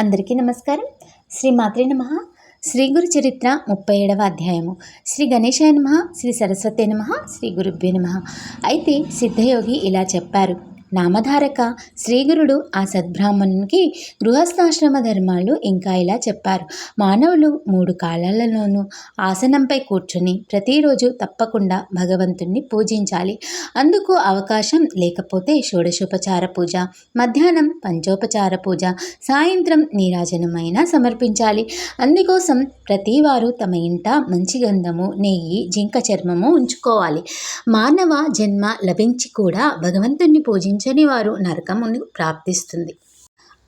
అందరికీ నమస్కారం. శ్రీ మాత్రే నమ. శ్రీ గురు చరిత్ర ముప్పై ఏడవ అధ్యాయము. శ్రీ గణేశాయ నమ. శ్రీ సరస్వతి నమ. శ్రీ గురుభ్యే నమ. అయితే సిద్ధయోగి ఇలా చెప్పారు. నామధారక శ్రీగురుడు ఆ సద్బ్రాహ్మణునికి గృహస్థాశ్రమ ధర్మాలు ఇంకా ఇలా చెప్పారు. మానవులు మూడు కాలాలలోనూ ఆసనంపై కూర్చుని ప్రతిరోజు తప్పకుండా భగవంతుణ్ణి పూజించాలి. అందుకు అవకాశం లేకపోతే షోడశోపచార పూజ మధ్యాహ్నం పంచోపచార పూజ సాయంత్రం నీరాజనమైనా సమర్పించాలి. అందుకోసం ప్రతివారు తమ ఇంట మంచి గంధము నెయ్యి జింక చర్మము ఉంచుకోవాలి. మానవ జన్మ లభించి కూడా భగవంతుణ్ణి పూజించని వారు నరకమును ప్రాప్తిస్తుంది.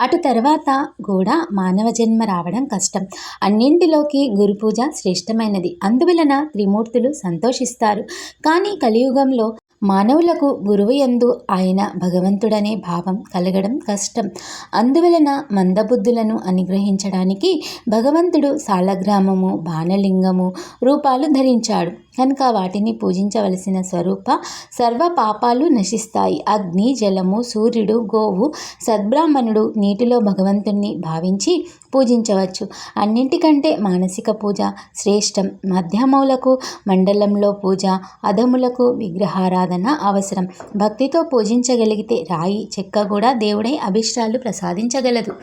అటు తర్వాత కూడా మానవ జన్మ రావడం కష్టం. అన్నింటిలోకి గురు పూజ శ్రేష్టమైనది. అందువలన త్రిమూర్తులు సంతోషిస్తారు. కానీ కలియుగంలో మానవులకు గురువు యందు ఆయన భగవంతుడనే భావం కలగడం కష్టం. అందువలన మందబుద్ధులను అనుగ్రహించడానికి భగవంతుడు సాలగ్రామము బాణలింగము రూపాలు ధరించాడు. కనుక వాటిని పూజించవలసిన స్వరూప సర్వ పాపాలు నశిస్తాయి. అగ్ని జలము సూర్యుడు గోవు సద్బ్రాహ్మణుడు నీటిలో భగవంతుణ్ణి భావించి పూజించవచ్చు. అన్నింటికంటే మానసిక పూజ శ్రేష్టం. మధ్యమములకు మండలంలో పూజ అధములకు విగ్రహారాధన అవసరం. భక్తితో పూజించగలిగితే రాయి చెక్క కూడా దేవుడై అభిష్టాలు ప్రసాదించగలదు.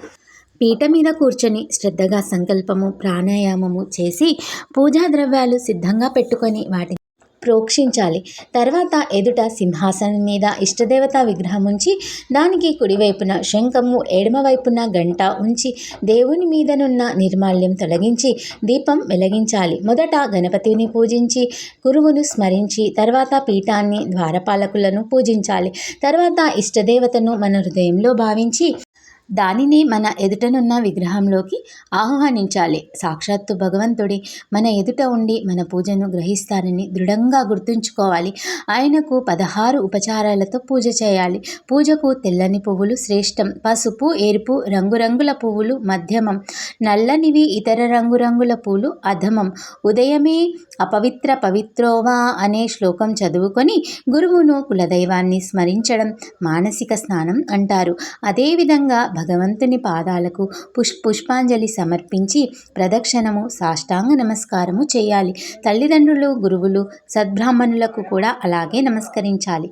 పీట మీద కూర్చొని శ్రద్ధగా సంకల్పము ప్రాణాయామము చేసి పూజా ద్రవ్యాలు సిద్ధంగా పెట్టుకొని వాటిని ప్రోక్షించాలి. తర్వాత ఎదుట సింహాసనం మీద ఇష్టదేవత విగ్రహం ఉంచి దానికి కుడివైపున శంఖము ఎడమవైపున గంట ఉంచి దేవుని మీదనున్న నిర్మాల్యం తొలగించి దీపం వెలిగించాలి. మొదట గణపతిని పూజించి గురువును స్మరించి తర్వాత పీఠాన్ని ద్వారపాలకులను పూజించాలి. తర్వాత ఇష్టదేవతను మన హృదయంలో భావించి దానిని మన ఎదుటనున్న విగ్రహంలోకి ఆహ్వానించాలి. సాక్షాత్తు భగవంతుడి మన ఎదుట ఉండి మన పూజను గ్రహిస్తారని దృఢంగా గుర్తుంచుకోవాలి. ఆయనకు పదహారు ఉపచారాలతో పూజ చేయాలి. పూజకు తెల్లని పువ్వులు శ్రేష్టం. పసుపు ఎరుపు రంగురంగుల పువ్వులు మధ్యమం. నల్లనివి ఇతర రంగురంగుల పూలు అధమం. ఉదయమే అపవిత్ర పవిత్రోవా అనే శ్లోకం చదువుకొని గురువును కులదైవాన్ని స్మరించడం మానసిక స్నానం అంటారు. అదేవిధంగా భగవంతుని పాదాలకు పుష్ పుష్పాంజలి సమర్పించి ప్రదక్షిణము సాష్టాంగ నమస్కారము చేయాలి. తల్లిదండ్రులు గురువులు సద్బ్రాహ్మణులకు కూడా అలాగే నమస్కరించాలి.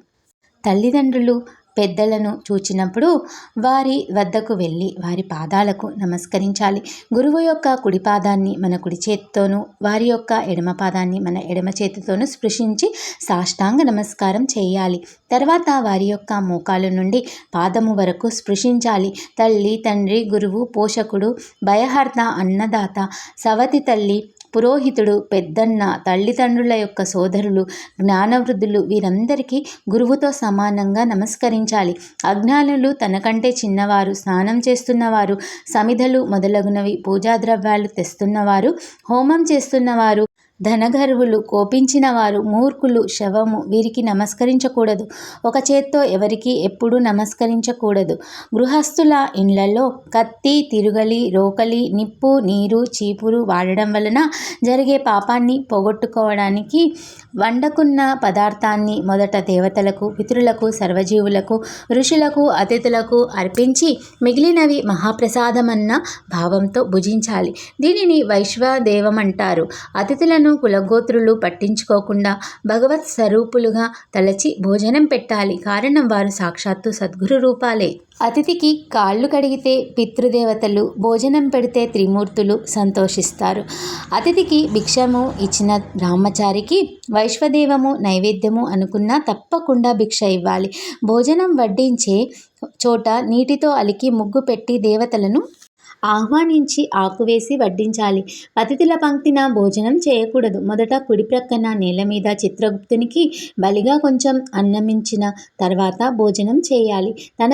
తల్లిదండ్రులు పెద్దలను చూచినప్పుడు వారి వద్దకు వెళ్ళి వారి పాదాలకు నమస్కరించాలి. గురువు యొక్క కుడి పాదాన్ని మన కుడి చేతితోనూ వారి యొక్క ఎడమ పాదాన్ని మన ఎడమ చేతితోనూ స్పృశించి సాష్టాంగ నమస్కారం చేయాలి. తర్వాత వారి యొక్క మోకాలు నుండి పాదము వరకు స్పృశించాలి. తల్లి తండ్రి గురువు పోషకుడు భయహర్త అన్నదాత సవతి తల్లి పురోహితుడు పెద్దన్న తల్లిదండ్రుల యొక్క సోదరులు జ్ఞానవృద్ధులు వీరందరికీ గురువుతో సమానంగా నమస్కరించాలి. అజ్ఞానులు తనకంటే చిన్నవారు స్నానం చేస్తున్నవారు సమిధలు మొదలగునవి పూజా ద్రవ్యాలు తెస్తున్నవారు హోమం చేస్తున్నవారు ధనగర్వులు కోపించిన వారు మూర్ఖులు శవము వీరికి నమస్కరించకూడదు. ఒక చేత్తో ఎవరికి ఎప్పుడూ నమస్కరించకూడదు. గృహస్థుల ఇండ్లలో కత్తి తిరుగలి రోకలి నిప్పు నీరు చీపురు వాడడం వలన జరిగే పాపాన్ని పోగొట్టుకోవడానికి వండకున్న పదార్థాన్ని మొదట దేవతలకు పితరులకు సర్వజీవులకు ఋషులకు అతిథులకు అర్పించి మిగిలినవి మహాప్రసాదమన్న భావంతో భుజించాలి. దీనిని వైశ్వదేవం అంటారు అతిథులను కులాలను కులగోత్రులు పట్టించుకోకుండా భగవత్ స్వరూపులుగా తలచి భోజనం పెట్టాలి. కారణం వారు సాక్షాత్తు సద్గురు రూపాలే. అతిథికి కాళ్ళు కడిగితే పితృదేవతలు భోజనం పెడితే త్రిమూర్తులు సంతోషిస్తారు. అతిథికి భిక్షము ఇచ్చిన బ్రహ్మచారికి వైశ్వదేవము నైవేద్యము అనుకున్నా తప్పకుండా భిక్ష ఇవ్వాలి. భోజనం వడ్డించే చోట నీటితో అలికి ముగ్గు పెట్టి దేవతలను ఆహ్వానించి ఆకువేసి వడ్డించాలి. అతిథుల పంక్తిన భోజనం చేయకూడదు. మొదట కుడి ప్రక్కన నేల మీద చిత్రగుప్తునికి బలిగా కొంచెం అన్నమించిన తర్వాత భోజనం చేయాలి. తన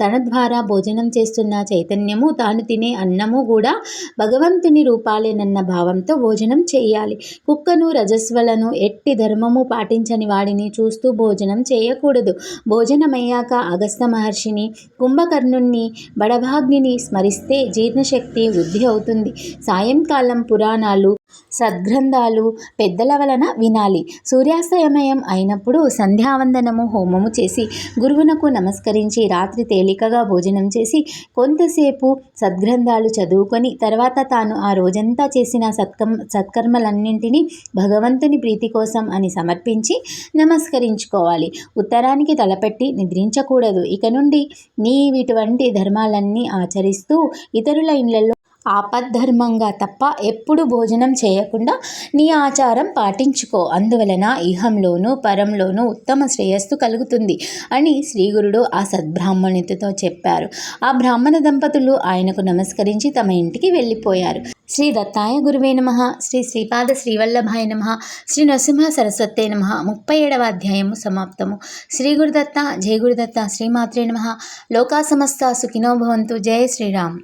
తన ద్వారా భోజనం చేస్తున్న చైతన్యము తాను తినే అన్నము కూడా భగవంతుని రూపాలేనన్న భావంతో భోజనం చేయాలి. కుక్కను రజస్వలను ఎట్టి ధర్మము పాటించని వాడిని చూస్తూ భోజనం చేయకూడదు. భోజనమయ్యాక అగస్త మహర్షిని కుంభకర్ణుణ్ణి బడభాగ్నిని స్మరిస్తే జీర్ణశక్తి వృద్ధి అవుతుంది. సాయంకాలం పురాణాలు సద్గ్రంథాలు పెద్దల వలన వినాలి. సూర్యాస్తమయం అయినప్పుడు సంధ్యావందనము హోమము చేసి గురువునకు నమస్కరించి రాత్రి తేలికగా భోజనం చేసి కొంతసేపు సద్గ్రంథాలు చదువుకొని తర్వాత తాను ఆ రోజంతా చేసిన సత్కం సత్కర్మలన్నింటినీ భగవంతుని ప్రీతి కోసం అని సమర్పించి నమస్కరించుకోవాలి. ఉత్తరానికి తలపెట్టి నిద్రించకూడదు. ఇక నుండి నీ ఇటువంటి ధర్మాలన్నీ ఆచరిస్తూ ఇతరుల ఇళ్ళలో ఆపద్ధర్మంగా తప్ప ఎప్పుడు భోజనం చేయకుండా నీ ఆచారం పాటించుకో. అందువలన ఇహంలోనూ పరంలోనూ ఉత్తమ శ్రేయస్సు కలుగుతుంది అని శ్రీగురుడు ఆ సద్బ్రాహ్మణితో చెప్పారు. ఆ బ్రాహ్మణ దంపతులు ఆయనకు నమస్కరించి తమ ఇంటికి వెళ్ళిపోయారు. శ్రీ దత్తాయ గురువే నమ శ్రీ శ్రీపాద శ్రీవల్లభాయ నమ శ్రీ నరసింహ సరస్వతే నమ. ముప్పై ఏడవ అధ్యాయము సమాప్తము. శ్రీ గురుదత్త జయ గురుదత్త శ్రీమాత్రే నమ. లోకా సమస్త సుఖినో భవంతు. జయ శ్రీరామ్.